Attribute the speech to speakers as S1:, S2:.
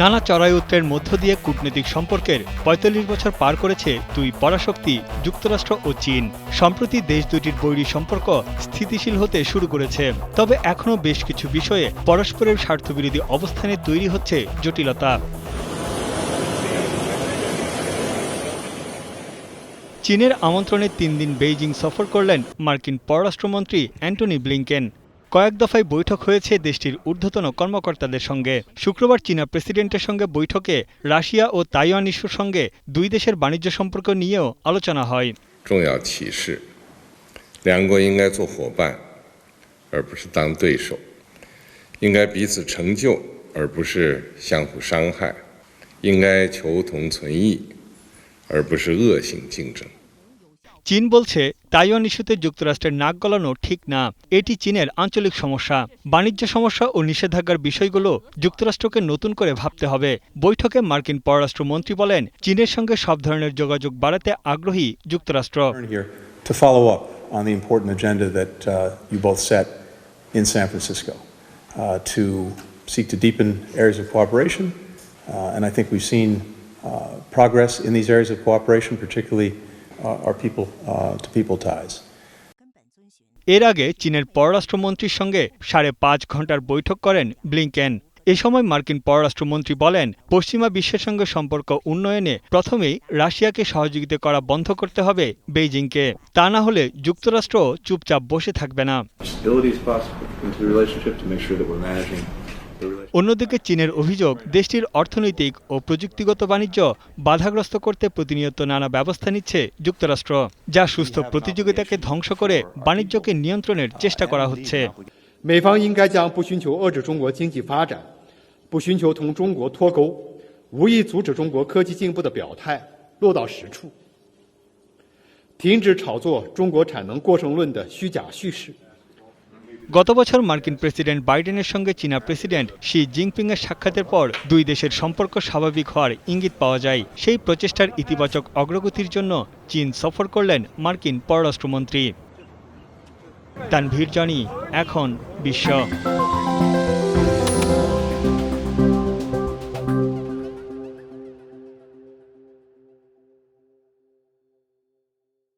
S1: নানা চড়াই উত্তরের মধ্য দিয়ে কূটনৈতিক সম্পর্কের পঁয়তাল্লিশ বছর পার করেছে দুই পরাশক্তি, যুক্তরাষ্ট্র ও চীন। সম্প্রতি দেশ দুটির বৈরী সম্পর্ক স্থিতিশীল হতে শুরু করেছে। তবে এখনও বেশ কিছু বিষয়ে পরস্পরের স্বার্থবিরোধী অবস্থানে তৈরি হচ্ছে জটিলতা। চীনের আমন্ত্রণে তিন দিন বেইজিং সফর করলেন মার্কিন পররাষ্ট্রমন্ত্রী অ্যান্টনি ব্লিংকেন। কয়েক দফায় বৈঠক হয়েছে দেশটির ঊর্ধ্বতন কর্মকর্তাদের সঙ্গে। শুক্রবার চীনা প্রেসিডেন্টের সঙ্গে বৈঠকে রাশিয়া ও তাইওয়ান ইস্যুর সঙ্গে দুই দেশের বাণিজ্য সম্পর্ক নিয়েও আলোচনা হয়। চীন বলছে তাইওয়ান ইস্যুতে যুক্তরাষ্ট্রের নাক গলানো ঠিক না। এটি চীনের আঞ্চলিক সমস্যা। বাণিজ্য সমস্যা ও নিষেধাজ্ঞার বিষয়গুলো যুক্তরাষ্ট্রকে নতুন করে ভাবতে হবে। বৈঠকে মার্কিন পররাষ্ট্রমন্ত্রী বলেন চীনের সঙ্গে সব ধরনের যোগাযোগ বাড়াতে আগ্রহী যুক্তরাষ্ট্র।
S2: Uh, and I think we've seen uh, progress in these of cooperation, particularly our people to people ties.
S1: এর আগে চীনের পররাষ্ট্রমন্ত্রীর সঙ্গে সাড়ে পাঁচ ঘণ্টার বৈঠক করেন ব্লিংকেন। এ সময় মার্কিন পররাষ্ট্রমন্ত্রী বলেন পশ্চিমা বিশ্বের সঙ্গে সম্পর্ক উন্নয়নে প্রথমেই রাশিয়াকে সহযোগিতা করা বন্ধ করতে হবে বেইজিংকে। তা না হলে যুক্তরাষ্ট্র চুপচাপ বসে থাকবে না। অন্যদিকে চীনের অভিযোগ দেশটির অর্থনৈতিক ও প্রযুক্তিগত বাণিজ্য বাধাগ্রস্ত করতে প্রতিনিয়ত নানা ব্যবস্থা নিচ্ছে যুক্তরাষ্ট্র যা সুস্থ প্রতিযোগিতাকে ধ্বংস করে বাণিজ্যকে নিয়ন্ত্রণের চেষ্টা করা হচ্ছে
S3: 美方应该将不寻求遏制中国经济发展、不寻求同中国脱钩、无意阻止中国科技进步的表态落到实处，停止炒作中国产能过剩论的虚假叙事。
S1: গত বছর মার্কিন প্রেসিডেন্ট বাইডেনের সঙ্গে চীনা প্রেসিডেন্ট শি জিনপিংয়ের সাক্ষাতের পর দুই দেশের সম্পর্ক স্বাভাবিক হওয়ার ইঙ্গিত পাওয়া যায়। সেই প্রচেষ্টার ইতিবাচক অগ্রগতির জন্য চীন সফর করলেন মার্কিন পররাষ্ট্রমন্ত্রী। তানভীর জানি, এখন বিশ্ব।